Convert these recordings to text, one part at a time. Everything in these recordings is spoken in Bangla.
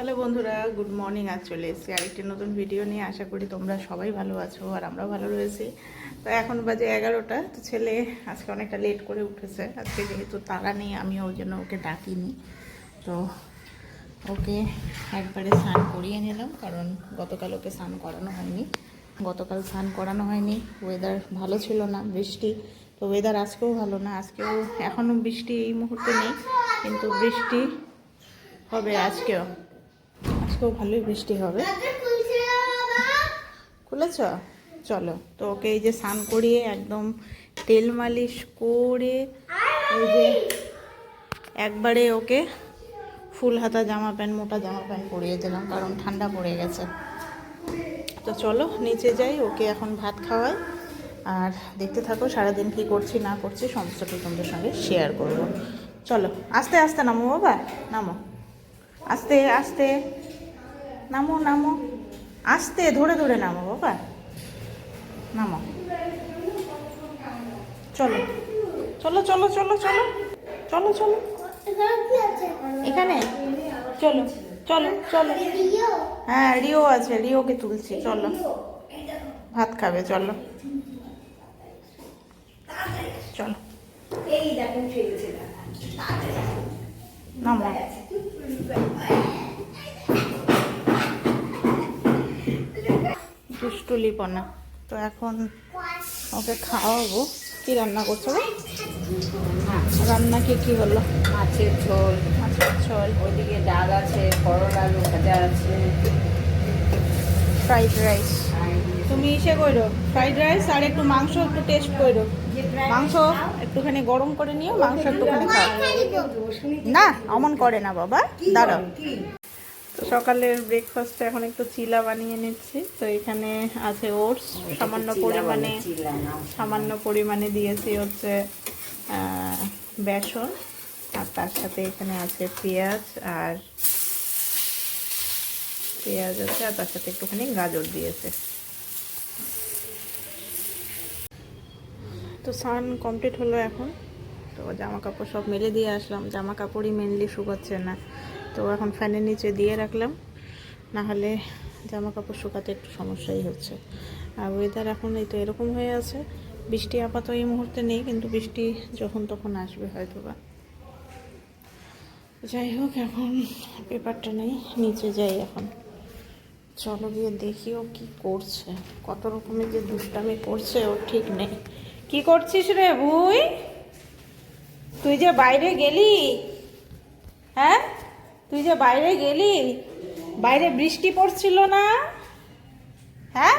হ্যালো বন্ধুরা, গুড মর্নিং, আজ চলে এসেছি আরেকটি নতুন ভিডিও নিয়ে। আশা করি তোমরা সবাই ভালো আছো আর আমরাও ভালো রয়েছি। তো এখন বাজে এগারোটা, তো ছেলে আজকে অনেকটা লেট করে উঠেছে। আজকে যেহেতু তারা নেই আমি ওই জন্য ওকে ডাকিনি। তো ওকে একবারে স্নান করিয়ে নিলাম, কারণ গতকাল ওকে স্নান করানো হয়নি। গতকাল স্নান করানো হয়নি ওয়েদার ভালো ছিল না, বৃষ্টি। তো ওয়েদার আজকেও ভালো না, আজকেও এখনও বৃষ্টি এই মুহূর্তে নেই, কিন্তু বৃষ্টি হবে আজকেও। আজকেও ভালোই বৃষ্টি হবে। খুলেছ? চলো তো ওকে এই যে স্নান করিয়ে একদম তেল মালিশ করে এই যে একবারে ওকে ফুল হাতা, জামা প্যান্ট, মোটা জামা প্যান্ট পরিয়ে দিলাম, কারণ ঠান্ডা পড়ে গেছে। তো চলো, নিচে যাই, ওকে এখন ভাত খাওয়াই। আর দেখতে থাকো সারাদিন কি করছি, না করছি, সমস্তটা তোমাদের সঙ্গে শেয়ার করব। চলো, আস্তে আস্তে নামো বাবা, নামো। আস্তে আস্তে। নামো নামো। আস্তে ধরে ধরে নামো বাবা। নামো। চলো। চলো চলো চলো চলো। চলো চলো। এখানে? চলো চলো চলো। হ্যাঁ রিও আছে রিওকে তুলছি। চলো। ভাত খাবে চলো। চলো। এই দেখুন ফেলছে নামো। দুষ্টুলিপনা তো এখন ওকে খাওয়াবো। কি রান্না করছ গো? রান্না কি কি হলো? মাছের ঝোল। মাছের ঝোল। ওইদিকে ডাল আছে করলা আলু ভাজা আছে। Fried rice. তুমি ইসে করো। ফ্রাইড রাইস আর একটু মাংস একটু টেস্ট করো। মাংস একটুখানি গরম করে নিও মাংস একটুখানি খাও। না অমন করে না বাবা। দাঁড়াও। তো সকালের ব্রেকফাস্টে এখন একটু চিলা বানিয়ে নিচ্ছি। তো এখানে আছে ওটস সামান্য পরিমাণে সামান্য পরিমাণে দিয়েছি হচ্ছে বেসন। আর তার সাথে এখানে আছে পেঁয়াজ আর পেঁয়াজ আছে আর তার সাথে একটুখানি গাজর দিয়েছে। তো সান কমপ্লিট হলো এখন। তো জামা কাপড় সব মেলে দিয়ে আসলাম। জামা কাপড়ই মেনলি শুকাচ্ছে না। তো এখন ফ্যানের নিচে দিয়ে রাখলাম। না হলে জামা কাপড় শুকাতে একটু সমস্যাই হচ্ছে। আর ওয়েদার এখন এই তো এরকম হয়ে আছে। বৃষ্টি আপাতত এই মুহূর্তে নেই, কিন্তু বৃষ্টি যখন তখন আসবে হয়তো বা যাই হোক, এখন পেপারটা নেই, নিচে যাই এখন। চলো গিয়ে দেখি ও কি করছে। কত রকমের যে দুষ্টামি করছে ও ঠিক নেই। কি করছিস রে ভুই? তুই যে বাইরে গেলি? হ্যাঁ? তুই যে বাইরে গেলি? বাইরে বৃষ্টি পড়ছিল না? হ্যাঁ?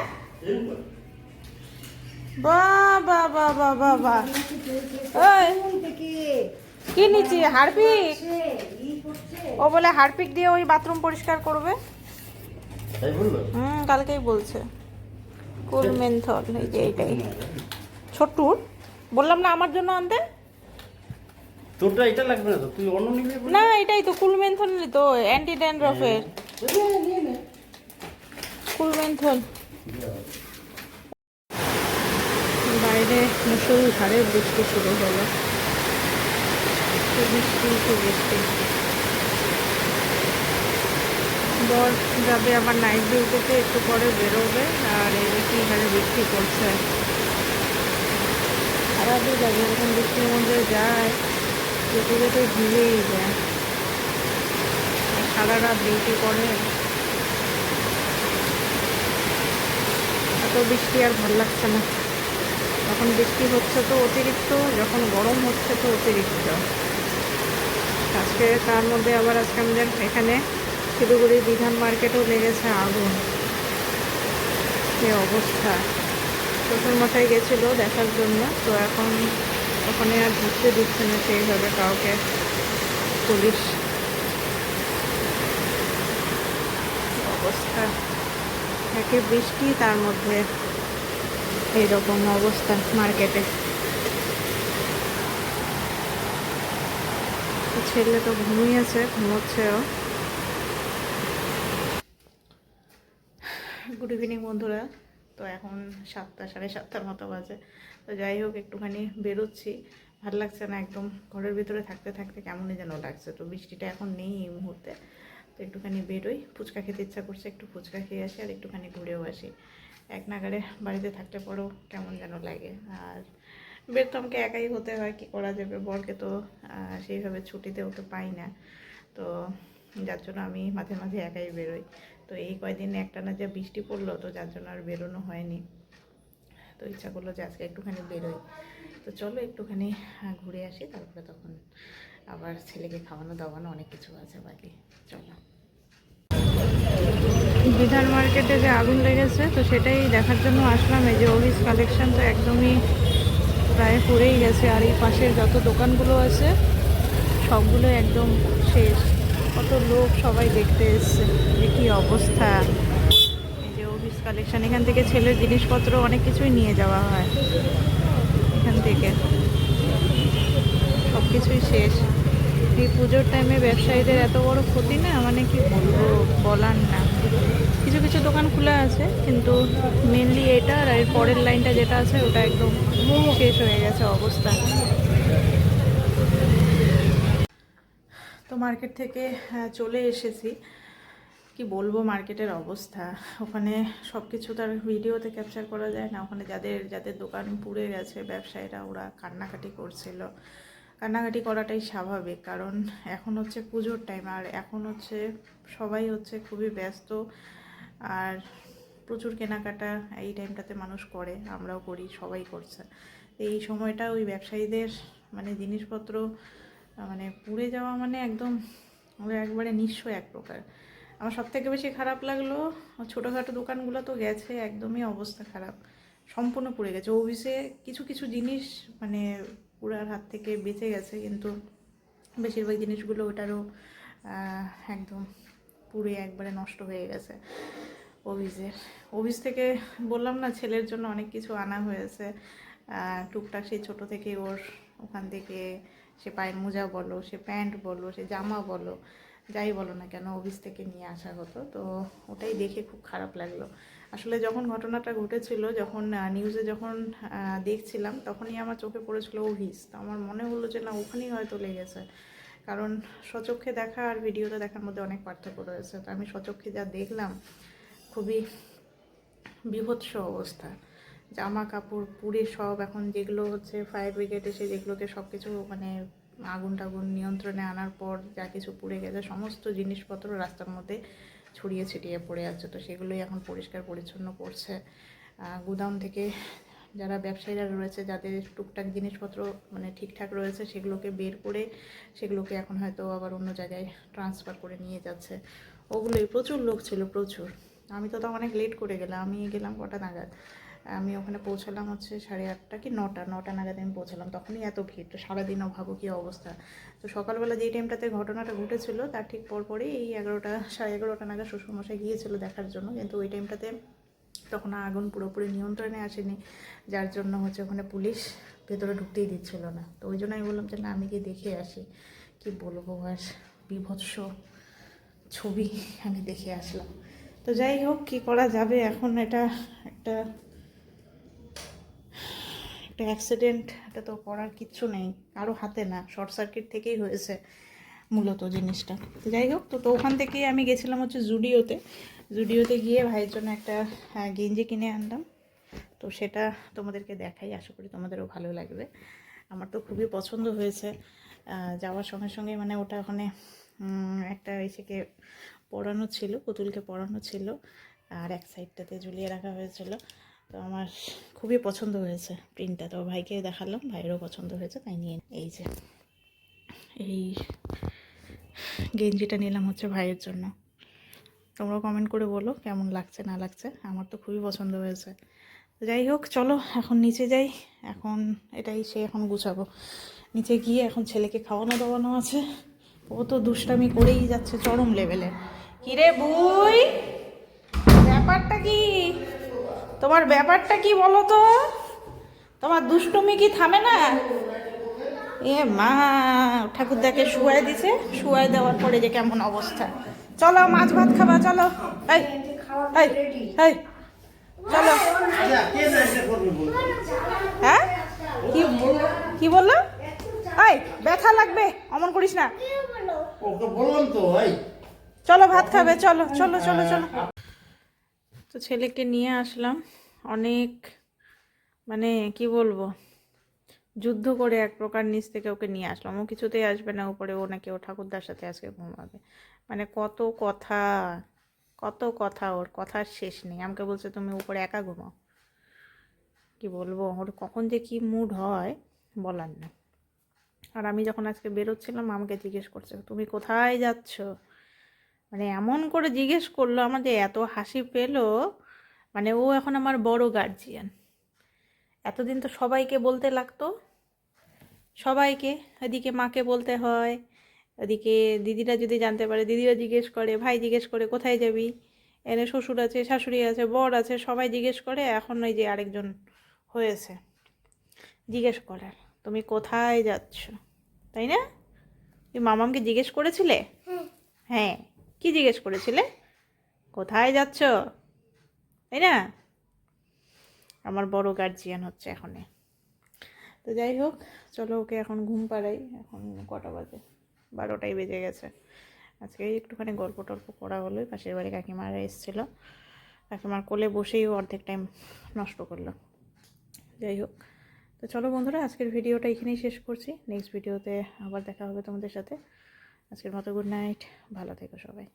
বা বা বা বা বা বা ওই কি নিচি হারপিক? ও বলে হারপিক দিয়ে ওই বাথরুম পরিষ্কার করবে? হুম কালকেই বলছে। কুল মেন্থল এই যে এইটাই। ছোট্টুর? বললাম না আমার জন্য আনতে? তোরটা এটা লাগবে না তো? তুই অন্য নিবি না এটাই তো তো অ্যান্টি ড্যান্ড্রফের কুল মেন্থল বাইরে মুসলধারে বৃষ্টি শুরু হলো। বৃষ্টি বৃষ্টি। বর যাবে আবার নাইট ডিউটিতে একটু পরে বেরোবে আর এই কি হারে বৃষ্টি পড়ছে। খারাপই লাগে এরকম বৃষ্টির মধ্যে যায়। যেতে যেতে ভিজেই যায় সারা রাত ডিউটি করে। এত বৃষ্টি আর ভালো লাগছে না। যখন বৃষ্টি হচ্ছে তো অতিরিক্ত, যখন গরম হচ্ছে তো অতিরিক্ত। আজকে তার মধ্যে আবার আজকে আমাদের এখানে শিলিগুড়ি বিধান মার্কেটেও লেগেছে আগুন। সে অবস্থা? শ্বশুর মশাই গেছিল দেখার জন্য, তো এখন ওখানে আর ঘুরতে দিচ্ছে না সেইভাবে কাউকে পুলিশ। অবস্থা। একে বৃষ্টি, তার মধ্যে এইরকম অবস্থা মার্কেটে। ছেলে তো ঘুমিয়েছে ঘুমোচ্ছেও গুড ইভিনিং বন্ধুরা। তো এখন সাতটা, সাড়ে সাতটার মতো বাজে। তো যাই হোক, একটুখানি বেরোচ্ছি। ভালো লাগছে না একদম ঘরের ভিতরে থাকতে থাকতে কেমনই যেন লাগছে। তো বৃষ্টিটা এখন নেই এই মুহূর্তে। তো একটুখানি বেরোই। ফুচকা খেতে ইচ্ছা করছে, একটু ফুচকা খেয়ে আসি আর একটুখানি ঘুরেও আসি। এক নাগারে বাড়িতে থাকতে পরেও কেমন যেন লাগে। আর বের তো আমাকে একাই হতে হয়, কি করা যাবে? বরকে তো সেইভাবে ছুটিতেও তো পাই না। তো যার জন্য আমি মাঝে মাঝে একাই বেরোই। তো এই কয়দিন একটানা যে বৃষ্টি পড়ল, তো যার জন্য আর বেরোনো হয়নি। তো ইচ্ছা করল যে আজকে একটুখানি বেরোই। তো চলো একটুখানি ঘুরে আসি, তারপরে তখন আবার ছেলেকে খাওয়ানো দাওয়ানো অনেক কিছু আছে বাকি। চলো। বিধান মার্কেটে যে আগুন লেগেছে, তো সেটাই দেখার জন্য আসলাম। এই যে অফিস কালেকশন তো একদমই প্রায় পড়েই গেছে, আর এই পাশের যত দোকানগুলো আছে, সবগুলো একদম শেষ। কত লোক সবাই দেখতে এসছে যে কী অবস্থা। কালেকশন এখান থেকে ছেলের জিনিসপত্র, অনেক কিছুই নিয়ে যাওয়া হয়। এখান থেকে। সব কিছুই শেষ। এই পুজোর টাইমে ব্যবসায়ীদের এত বড় ক্ষতি না? মানে কি বলব? বলার না। কিছু কিছু দোকান খোলা আছে, কিন্তু মেনলি এটা আর এর পরের লাইনটা যেটা আছে, ওটা একদম শেষ হয়ে গেছে অবস্থা। তো মার্কেট থেকে চলে এসেছি। কি বলব মার্কেটের অবস্থা। ওখানে সব কিছু তার ভিডিওতে ক্যাপচার করা যায় না। ওখানে যাদের যাদের দোকান পুড়ে গেছে, ব্যবসায়ীরা ওরা কান্নাকাটি করছিল। কান্নাকাটি করাটাই স্বাভাবিক, কারণ এখন হচ্ছে পুজোর টাইম আর এখন হচ্ছে সবাই হচ্ছে খুবই ব্যস্ত। আর প্রচুর কেনাকাটা এই টাইমটাতে মানুষ করে, আমরাও করি, সবাই করছে। এই সময়টা ওই ব্যবসায়ীদের মানে জিনিসপত্র মানে পুড়ে যাওয়া মানে একদম একবারে নিঃস্ব এক প্রকার। আমার সব থেকে বেশি খারাপ লাগল, ছোটোখাটো দোকানগুলো তো গেছে, একদমই অবস্থা খারাপ। সম্পূর্ণ পুড়ে গেছে। অফিসে কিছু কিছু জিনিস মানে পুরার হাত থেকে বেঁচে গেছে, কিন্তু বেশিরভাগ জিনিসগুলো ওটারও একদম পুড়ে একবারে নষ্ট হয়ে গেছে অফিসের অফিস থেকে বললাম না, ছেলের জন্য অনেক কিছু আনা হয়েছে। টুকটাক সেই ছোটো থেকে ওর ওখান থেকে সে পায়ের মোজা বলো, সে প্যান্ট বলো, সে জামা বলো যাই বলো না কেন অফিস থেকে নিয়ে আসা হতো, তো ওটাই দেখে খুব খারাপ লাগল। আসলে যখন ঘটনাটা ঘটেছিল, যখন নিউজে যখন দেখছিলাম, তখনই আমার চোখে পড়েছিল অফিস তো আমার মনে হলো যে না, ওখানেই হয়তো লেগেছে। কারণ সচক্ষে দেখা আর ভিডিওতে দেখার মধ্যে অনেক পার্থক্য রয়েছে। তো আমি সচক্ষে যা দেখলাম, খুবই বিভৎস অবস্থা। জামা কাপড় পুড়ে সব, এখন যেগুলো হচ্ছে ফায়ার ব্রিগেড এসে যেগুলোকে সব কিছু মানে আগুন টাগুন নিয়ন্ত্রণে আনার পর যা কিছু পুড়ে গেছে, সমস্ত জিনিসপত্র রাস্তার মধ্যে ছড়িয়ে ছিটিয়ে পড়ে আছে। তো সেগুলোই এখন পরিষ্কার পরিচ্ছন্ন করছে। গুদাম থেকে যারা ব্যবসায়ীরা রয়েছে, যাদের টুকটাক জিনিসপত্র মানে ঠিকঠাক রয়েছে, সেগুলোকে বের করে সেগুলোকে এখন হয়তো আবার অন্য জায়গায় ট্রান্সফার করে নিয়ে যাচ্ছে। ওগুলোই প্রচুর লোক ছিল, প্রচুর। আমি তো তখন অনেক লেট করে গেলাম, আমি গেলাম কটা নাগাদ। আমি ওখানে পৌঁছালাম হচ্ছে সাড়ে আটটা কি নটা নটা নাগাদ আমি পৌঁছলাম। তখনই এত ভিড়, তো সারাদিনও ভাবো কী অবস্থা? তো সকালবেলা যেই টাইমটাতে ঘটনাটা ঘটেছিল, তার ঠিক পরপরই এই এগারোটা, সাড়ে এগারোটা নাগাদ শ্বশুরমশাই গিয়েছিল দেখার জন্য। কিন্তু ওই টাইমটাতে তখন আগুন পুরোপুরি নিয়ন্ত্রণে আসেনি, যার জন্য হচ্ছে ওখানে পুলিশ ভেতরে ঢুকতেই দিচ্ছিল না। তো ওই জন্য আমি বললাম যে, না, আমি গিয়ে দেখে আসি। কি বলব আর, বিভৎস ছবি আমি দেখে আসলাম। তো যাই হোক, কী করা যাবে? এখন এটা একটা একটা অ্যাক্সিডেন্ট এটা তো করার কিচ্ছু নেই। কারও হাতে না শর্ট সার্কিট থেকেই হয়েছে মূলত জিনিসটা। তো যাই হোক, তো তো ওখান থেকেই আমি গেছিলাম হচ্ছে জুডিওতে জুডিওতে গিয়ে ভাইয়ের জন্য একটা গেঞ্জি কিনে আনলাম। তো সেটা তোমাদেরকে দেখাই, আশা করি তোমাদেরও ভালো লাগবে। আমার তো খুবই পছন্দ হয়েছে। যাওয়ার সঙ্গে সঙ্গে মানে ওটা ওখানে একটা এসেকে পরানো ছিল, পুতুলকে পরানো ছিল। আর এক সাইডটাতে ঝুলিয়ে রাখা হয়েছিল। তো আমার খুবই পছন্দ হয়েছে প্রিন্টটা। তো ভাইকে দেখালাম, ভাইয়েরও পছন্দ হয়েছে, তাই নিয়ে এই যে। এই গেঞ্জিটা নিলাম হচ্ছে ভাইয়ের জন্য। তোমরা কমেন্ট করে বলো কেমন লাগছে, না লাগছে। আমার তো খুবই পছন্দ হয়েছে। যাই হোক, চলো এখন নিচে যাই। এখন এটাই সে এখন গুছাবো। নিচে গিয়ে এখন ছেলেকে খাওয়ানো দাওয়ানো আছে। ও তো দুষ্টামি করেই যাচ্ছে চরম লেভেলে কিরে বই, ব্যাপারটা কি? তোমার ব্যাপারটা কি বলো তো তোমার দুষ্টুমি কি থামে না? এ মা ঠাকুরদাকে শুয়াই দিছে শুয়াই দেওয়ার পরে যে কেমন অবস্থা। চলো মাছ ভাত খাবা চলো। এই চলো। হ্যাঁ? কি কি বলল? এই ব্যথা লাগবে অমন করিস না। ওকে বললাম তো চলো ভাত খাবে চলো চলো চলো চলো। তো ছেলেকে নিয়ে আসলাম। অনেক মানে কি বলব, যুদ্ধ করে এক প্রকার নিচ থেকে ওকে নিয়ে আসলাম। ও কিছুতেই আসবে না, উপরে ও নাকি, ও ঠাকুরদার সাথে আজকে ঘুমাবে। মানে কত কথা কত কথা ওর, কথার শেষ নেই। আমাকে বলছে, তুমি উপরে একা ঘুমাও। কি বলব, ওর কখন যে কি মুড হয় বলার না আর আমি যখন আজকে বেরোচ্ছিলাম, আমাকে জিজ্ঞেস করছে, তুমি কোথায় যাচ্ছ? মানে এমন করে জিজ্ঞেস করল আমার যে এত হাসি পেল মানে ও এখন আমার বড় গার্জিয়ান এতদিন তো সবাইকে বলতে লাগতো সবাইকে এদিকে মাকে বলতে হয় এদিকে দিদিরা যদি জানতে পারে দিদিরা জিজ্ঞেস করে ভাই জিজ্ঞেস করে কোথায় যাবি? এনে শ্বশুর আছে শাশুড়ি আছে বর আছে সবাই জিজ্ঞেস করে এখন ওই যে আরেকজন হয়েছে। জিজ্ঞেস করার তুমি কোথায় যাচ্ছ? তাই না? তুই মামামকে জিজ্ঞেস করেছিলে? হ্যাঁ। কি জিজ্ঞেস করেছিলে? কোথায় যাচ্ছ? তাই না? আমার বড় গার্জিয়ান হচ্ছে এখনে তো যাই হোক, চলো ওকে এখন ঘুম পাড়াই। এখন কটা বাজে? বারোটাই বেজে গেছে। আজকে একটুখানি গল্প টল্প করা হলো। পাশের বাড়ি কাকিমারা এসেছিল। কাকিমার কোলে বসেই ও অর্ধেক টাইম নষ্ট করল। যাই হোক, তো চলো বন্ধুরা, আজকের ভিডিওটা এখানেই শেষ করছি। নেক্সট ভিডিওতে আবার দেখা হবে তোমাদের সাথে। আজকের মতো গুড নাইট ভালো থেকো সবাই।